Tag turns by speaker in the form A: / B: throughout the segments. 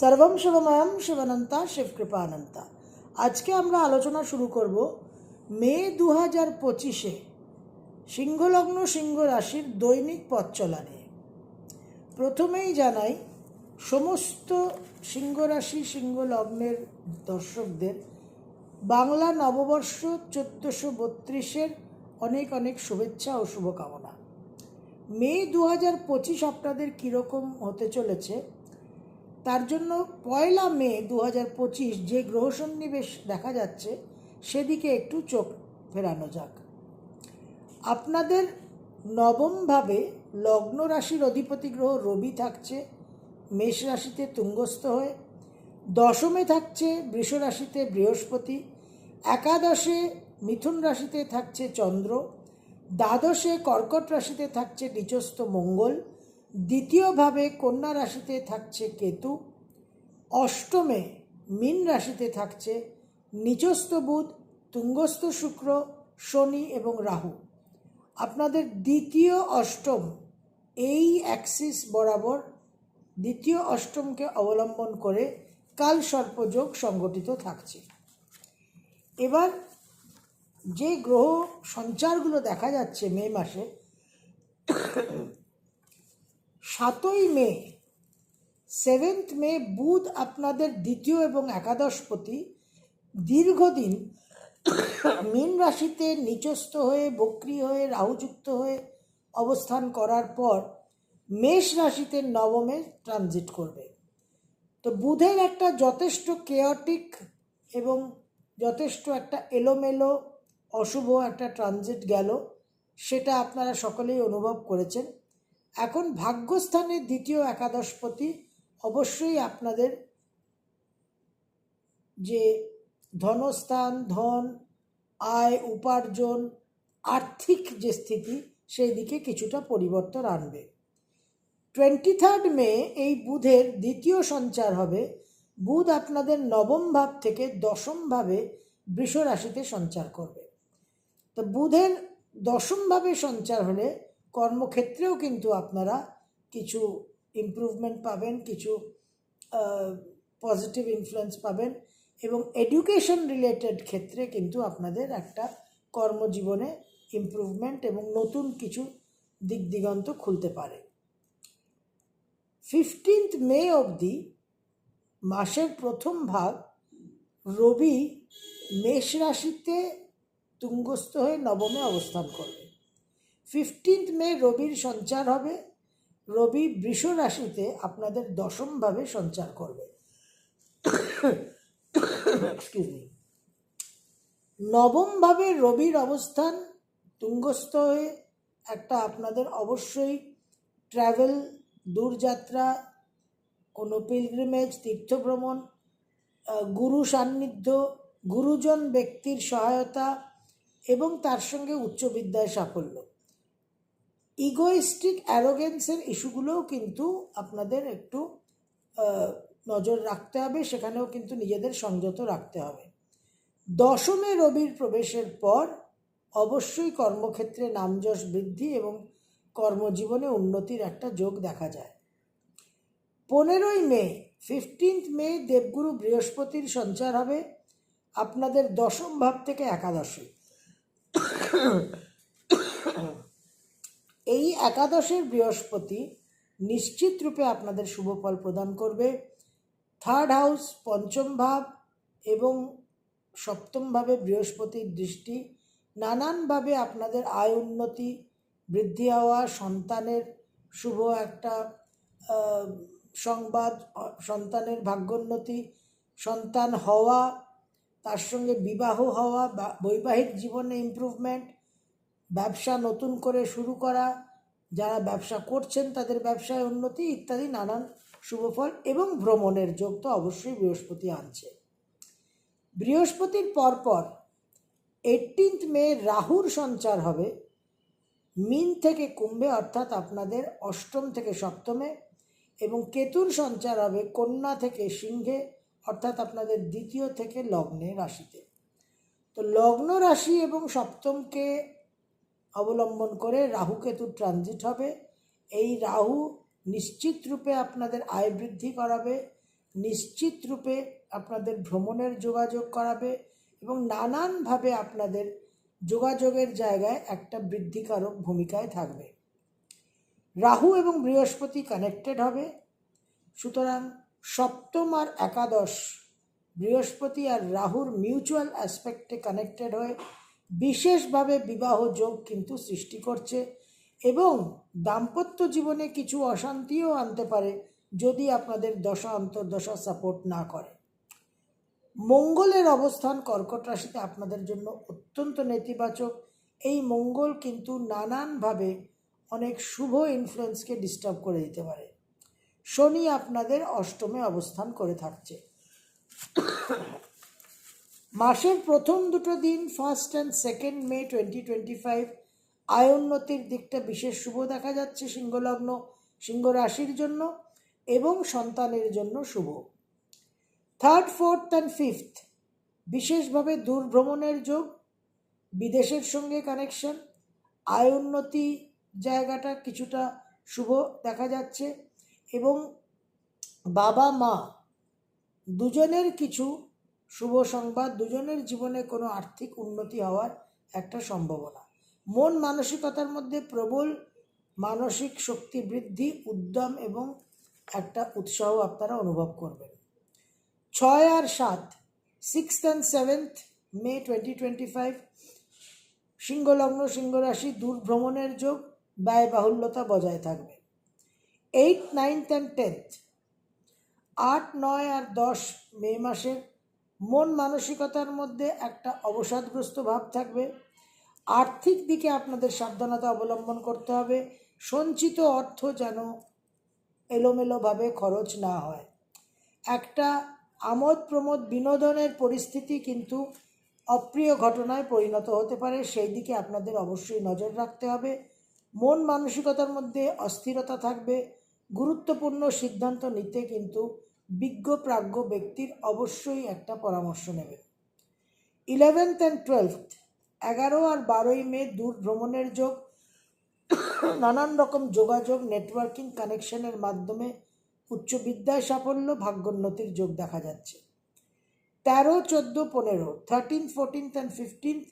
A: সর্বম শিবময়ম শিবানন্তা শিবকৃপানন্তা আজকে আমরা আলোচনা শুরু করব মে দু হাজার পঁচিশে সিংহলগ্ন সিংহ রাশির দৈনিক পথ চলা নিয়ে। প্রথমেই জানাই, সমস্ত সিংহ রাশি দর্শকদের বাংলা নববর্ষ চোদ্দোশো বত্রিশের অনেক অনেক শুভেচ্ছা ও শুভকামনা। মে দু হাজার পঁচিশ আপনাদের কীরকম হতে চলেছে? তার জন্য পয়লা মে দু হাজার পঁচিশ যে গ্রহ সন্নিবেশ দেখা যাচ্ছে, সেদিকে একটু চোখ ফেরানো যাক। আপনাদের নবমভাবে লগ্ন রাশির অধিপতি গ্রহ রবি থাকছে, মেষ রাশিতে তুঙ্গস্থ হয়ে, দশমে থাকছে বৃষ রাশিতে বৃহস্পতি, একাদশে মিথুন রাশিতে থাকছে চন্দ্র, দ্বাদশে কর্কট রাশিতে থাকছে নিচস্থ মঙ্গল দ্বিতীয়ভাবে কন্যা রাশিতে থাকছে কেতু, অষ্টমে মীন রাশিতে থাকছে নিচস্থ বুধ, তুঙ্গস্থ শুক্র, শনি এবং রাহু। আপনাদের দ্বিতীয় অষ্টম এই অ্যাক্সিস বরাবর দ্বিতীয় অষ্টমকে অবলম্বন করে কাল সর্পযোগ সংগঠিত থাকছে। এবার যে গ্রহ সঞ্চারগুলো দেখা যাচ্ছে মে মাসে সাতই মে সেভেন্থ মে বুধ আপনাদের দ্বিতীয় এবং একাদশপতি দীর্ঘদিন মীন রাশিতে নিচস্থ হয়ে, বক্রি হয়ে, রাহুযুক্ত হয়ে অবস্থান করার পর মেষ রাশিতে নবমে ট্রানজিট করবে। তো বুধের একটা যথেষ্ট কেয়টিক এবং যথেষ্ট একটা এলোমেলো, অশুভ একটা ট্রানজিট গেল, সেটা আপনারা সকলেই অনুভব করেছেন। এখন ভাগ্যস্থানের দ্বিতীয় একাদশপতি অবশ্যই আপনাদের যে ধনস্থান, ধন, আয়, উপার্জন, আর্থিক যে স্থিতি, সেই দিকে কিছুটা পরিবর্তন আনবে। টোয়েন্টি থার্ড মে এই বুধের দ্বিতীয় সঞ্চার হবে। বুধ আপনাদের নবম ভাব থেকে দশম ভাবে বৃষ রাশিতে সঞ্চার করবে। তো বুধের দশম ভাবে সঞ্চার হলে কর্মক্ষেত্রেও কিন্তু আপনারা কিছু ইমপ্রুভমেন্ট পাবেন, কিছু পজিটিভ ইনফ্লুয়েন্স পাবেন এবং এডুকেশন রিলেটেড ক্ষেত্রে কিন্তু আপনাদের একটা কর্মজীবনে ইমপ্রুভমেন্ট এবং নতুন কিছু দিক দিগন্ত খুলতে পারে। ফিফটিন্থ মে অবধি মাসের প্রথম ভাগ রবি মেষ রাশিতে তুঙ্গস্থ হয়ে নবমে অবস্থান করবে। ফিফটিন্থ মে রবির সঞ্চার হবে। রবি বৃষ রাশিতে আপনাদের দশমভাবে সঞ্চার করবে। নবমভাবে রবির অবস্থান, তুঙ্গস্থ হয়ে একটা আপনাদের অবশ্যই ট্রাভেল দূরযাত্রা, কোনো পিলগ্রিমেজ তীর্থভ্রমণ গুরু সান্নিধ্য, গুরুজন ব্যক্তির সহায়তা এবং তার সঙ্গে উচ্চ বিদ্যায় সাফল্য। ইগোইস্টিক অ্যারোগেন্সের ইস্যুগুলোও কিন্তু আপনাদের একটু নজর রাখতে হবে, সেখানেও কিন্তু নিজেদের সংযত রাখতে হবে। দশমে রবির প্রবেশের পর অবশ্যই কর্মক্ষেত্রে নামযশ বৃদ্ধি এবং কর্মজীবনে উন্নতির একটা যোগ দেখা যায়। পনেরোই মে ফিফটিন্থ মে দেবগুরু বৃহস্পতির সঞ্চার হবে আপনাদের দশম ভাব থেকে একাদশে। এই একাদশের বৃহস্পতি নিশ্চিত রূপে আপনাদের শুভ ফল প্রদান করবে। থার্ড হাউস পঞ্চম ভাব এবং সপ্তম ভাবে বৃহস্পতির দৃষ্টি। নানানভাবে আপনাদের আয় উন্নতি, বৃদ্ধি হওয়া, সন্তানের শুভ একটা সংবাদ সন্তানের ভাগ্যোন্নতি সন্তান হওয়া, তার সঙ্গে বিবাহ হওয়া বা বৈবাহিক জীবনে ইমপ্রুভমেন্ট ব্যবসা নতুন করে শুরু করা, যারা ব্যবসা করছেন তাদের ব্যবসায় উন্নতি ইত্যাদি নানান শুভফল এবং ভ্রমণের যোগ তো অবশ্যই বৃহস্পতি আনছে। বৃহস্পতির পরপর এইটিন্থ মে রাহুর সঞ্চার হবে। মিন থেকে কুম্ভে অর্থাৎ আপনাদের অষ্টম থেকে সপ্তমে এবং কেতুর সঞ্চার হবে কন্যা থেকে সিংহে অর্থাৎ আপনাদের দ্বিতীয় থেকে লগ্নে রাশিতে। তো লগ্ন রাশি এবং সপ্তমকে অবলম্বন করে রাহু কেতুর ট্রানজিট হবে। এই রাহু নিশ্চিত রূপে আপনাদের আয় বৃদ্ধি করাবে, নিশ্চিত রূপে আপনাদের ভ্রমণের যোগাযোগ করাবে এবং নানানভাবে আপনাদের যোগাযোগের জায়গায় একটা বৃদ্ধিকারক ভূমিকায় থাকবে। রাহু এবং বৃহস্পতি কানেক্টেড হবে। সুতরাং সপ্তম আর একাদশ বৃহস্পতি আর রাহুর মিউচুয়াল অ্যাসপেক্টে কানেক্টেড হয়ে বিশেষভাবে বিবাহ যোগ কিন্তু সৃষ্টি করছে এবং দাম্পত্য জীবনে কিছু অশান্তিও আনতে পারে যদি আপনাদের দশা অন্তর্দশা সাপোর্ট না করে। মঙ্গলের অবস্থান কর্কট রাশিতে আপনাদের জন্য অত্যন্ত নেতিবাচক। এই মঙ্গল কিন্তু নানানভাবে অনেক শুভ ইনফ্লুয়েন্সকে ডিস্টার্ব করে দিতে পারে। শনি আপনাদের অষ্টমে অবস্থান করে থাকছে। মাসের প্রথম দুটো দিন first and second May twenty twenty five আয়োন্নতির দিকটা বিশেষ শুভ দেখা যাচ্ছে সিংহলগ্ন সিংহ রাশির জন্য এবং সন্তানের জন্য শুভ। থার্ড ফোর্থ অ্যান্ড ফিফথ বিশেষভাবে দূর ভ্রমণের যোগ, বিদেশের সঙ্গে কানেকশন আয় উন্নতি জায়গাটা কিছুটা শুভ দেখা যাচ্ছে এবং বাবা মা দুজনের কিছু শুভ সংবাদ, দুজনের জীবনে কোনো আর্থিক উন্নতি হওয়ার একটা সম্ভাবনা। মন মানসিকতার মধ্যে প্রবল মানসিক শক্তি বৃদ্ধি, উদ্যম এবং একটা উৎসাহ আপনারা অনুভব করবেন। ছয় আর সাত six and seventh May twenty twenty five সিংহলগ্ন, সিংহরাশি, দূর ভ্রমণের যোগ, ব্যয় বাহুল্যতা বজায় থাকবে। এইট নাইনথ অ্যান্ড টেন্থ আট, নয় আর দশ মে মাসের মন মানসিকতার মধ্যে একটা অবসাদগ্রস্ত ভাব থাকবে। আর্থিক দিকে আপনাদের সাবধানতা অবলম্বন করতে হবে। সঞ্চিত অর্থ যেন এলোমেলোভাবে খরচ না হয়। একটা আমোদ প্রমোদ বিনোদনের পরিস্থিতি কিন্তু অপ্রিয় ঘটনায় পরিণত হতে পারে। সেই দিকে আপনাদের অবশ্যই নজর রাখতে হবে। মন মানসিকতার মধ্যে অস্থিরতা থাকবে। গুরুত্বপূর্ণ সিদ্ধান্ত নিতে কিন্তু বিজ্ঞ প্রাজ্ঞ ব্যক্তির অবশ্যই একটা পরামর্শ নেবে। ইলেভেন্থ অ্যান্ড টুয়েলথ এগারো আর বারোই মে দূর ভ্রমণের যোগ, নানান রকম যোগাযোগ নেটওয়ার্কিং কানেকশনের মাধ্যমে উচ্চ বিদ্যায় সাফল্য ভাগ্যোন্নতির যোগ দেখা যাচ্ছে। তেরো, চোদ্দ, পনেরো থার্টিন ফোরটিন্থ অ্যান্ড ফিফটিন্থ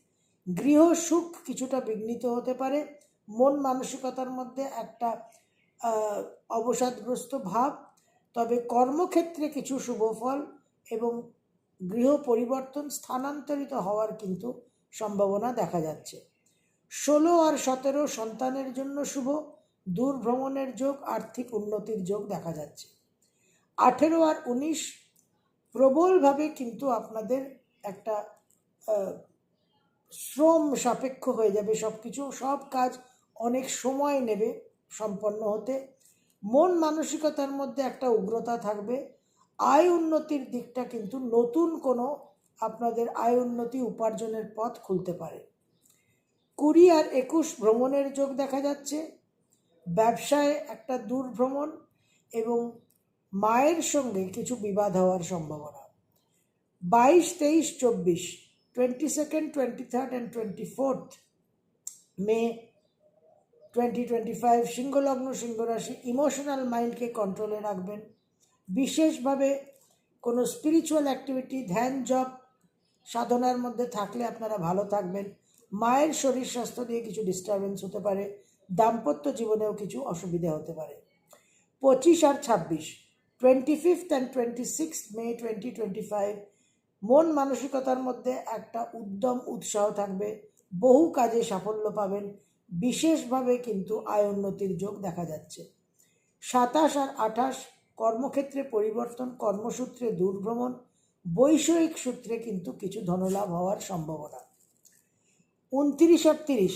A: গৃহ সুখ কিছুটা বিঘ্নিত হতে পারে। মন মানসিকতার মধ্যে একটা অবসাদগ্রস্ত ভাব। তবে কর্মক্ষেত্রে কিছু শুভ ফল এবং গৃহ পরিবর্তন স্থানান্তরিত হওয়ার কিন্তু সম্ভাবনা দেখা যাচ্ছে। ষোলো আর সতেরো সন্তানের জন্য শুভ, দূর ভ্রমণের যোগ, আর্থিক উন্নতির যোগ দেখা যাচ্ছে। আঠেরো আর উনিশ প্রবলভাবে কিন্তু আপনাদের একটা শ্রম সাপেক্ষ হয়ে যাবে সব কিছু সব কাজ অনেক সময় নেবে সম্পন্ন হতে। মন মানসিকতার মধ্যে একটা উগ্রতা থাকবে। আয় উন্নতির দিকটা কিন্তু নতুন কোনো আপনাদের আয় উন্নতি উপার্জনের পথ খুলতে পারে। কুড়ি আর একুশ ভ্রমণের যোগ দেখা যাচ্ছে। ব্যবসায় একটা দূর ভ্রমণ এবং মায়ের সঙ্গে কিছু বিবাদ হওয়ার সম্ভাবনা। বাইশ, তেইশ, চব্বিশ twenty second twenty third and twenty fourth May twenty twenty five সিংহলগ্ন সিংহরাশি ইমোশনাল মাইন্ডকে কন্ট্রোলে রাখবেন। বিশেষভাবে কোনো স্পিরিচুয়াল অ্যাক্টিভিটি ধ্যান, জপ, সাধনার মধ্যে থাকলে আপনারা ভালো থাকবেন। মায়ের শরীর স্বাস্থ্য নিয়ে কিছু ডিস্টারবেন্স হতে পারে, দাম্পত্য জীবনেও কিছু অসুবিধা হতে পারে। পঁচিশ আর ছাব্বিশ twenty fifth and twenty six May twenty twenty five মন মানসিকতার মধ্যে একটা উদ্যম, উৎসাহ থাকবে। বহু কাজে সাফল্য পাবেন। বিশেষভাবে কিন্তু আয় উন্নতির যোগ দেখা যাচ্ছে। সাতাশ আর আঠাশ কর্মক্ষেত্রে পরিবর্তন, কর্মসূত্রে দূরভ্রমণ, বৈষয়িক সূত্রে কিন্তু কিছু ধনলাভ হওয়ার সম্ভাবনা। উনত্রিশ আর তিরিশ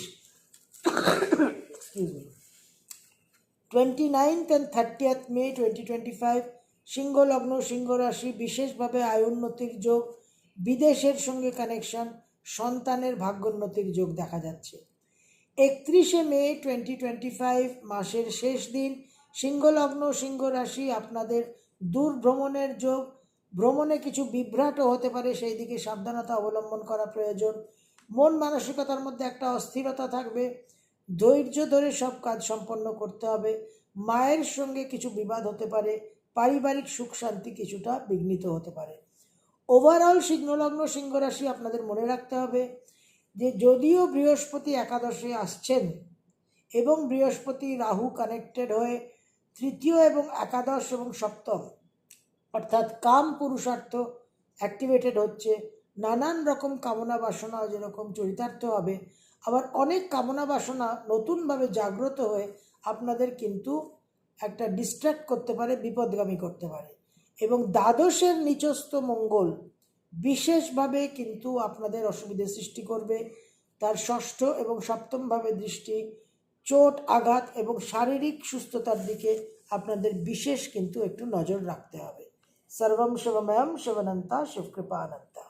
A: twenty ninth and thirtieth May twenty twenty five সিংহ লগ্ন সিংহ রাশি বিশেষভাবে আয় উন্নতির যোগ, বিদেশের সঙ্গে কানেকশন সন্তানের ভাগ্যোন্নতির যোগ দেখা যাচ্ছে। একত্রিশে মে টোয়েন্টি টোয়েন্টি ফাইভ মাসের শেষ দিন, সিংহলগ্ন সিংহ রাশি আপনাদের দূর ভ্রমণের যোগ। ভ্রমণে কিছু বিভ্রাটও হতে পারে সেই দিকে সাবধানতা অবলম্বন করা প্রয়োজন। মন মানসিকতার মধ্যে একটা অস্থিরতা থাকবে। ধৈর্য ধরে সব কাজ সম্পন্ন করতে হবে। মায়ের সঙ্গে কিছু বিবাদ হতে পারে। পারিবারিক সুখ শান্তি কিছুটা বিঘ্নিত হতে পারে। ওভারঅল সিংহলগ্ন সিংহ রাশি আপনাদের মনে রাখতে হবে। যে যদিও বৃহস্পতি একাদশে আসছেন এবং বৃহস্পতি রাহু কানেক্টেড হয়ে তৃতীয় এবং একাদশ এবং সপ্তম, অর্থাৎ কাম পুরুষার্থ অ্যাক্টিভেটেড হচ্ছে, নানান রকম কামনা বাসনা যেরকম চরিতার্থ হবে, আবার অনেক কামনা বাসনা নতুনভাবে জাগ্রত হয়ে আপনাদের কিন্তু একটা ডিস্ট্র্যাক্ট করতে পারে, বিপদগামী করতে পারে। এবং দ্বাদশের নিচস্থ মঙ্গল বিশেষভাবে কিন্তু আপনাদের অসুবিধে সৃষ্টি করবে। তার ষষ্ঠ এবং সপ্তমভাবে দৃষ্টি, চোট, আঘাত এবং শারীরিক সুস্থতার দিকে আপনাদের বিশেষ কিন্তু একটু নজর রাখতে হবে। সর্বম শিবময়ম শিবনন্তা শিবকৃপা অনন্তা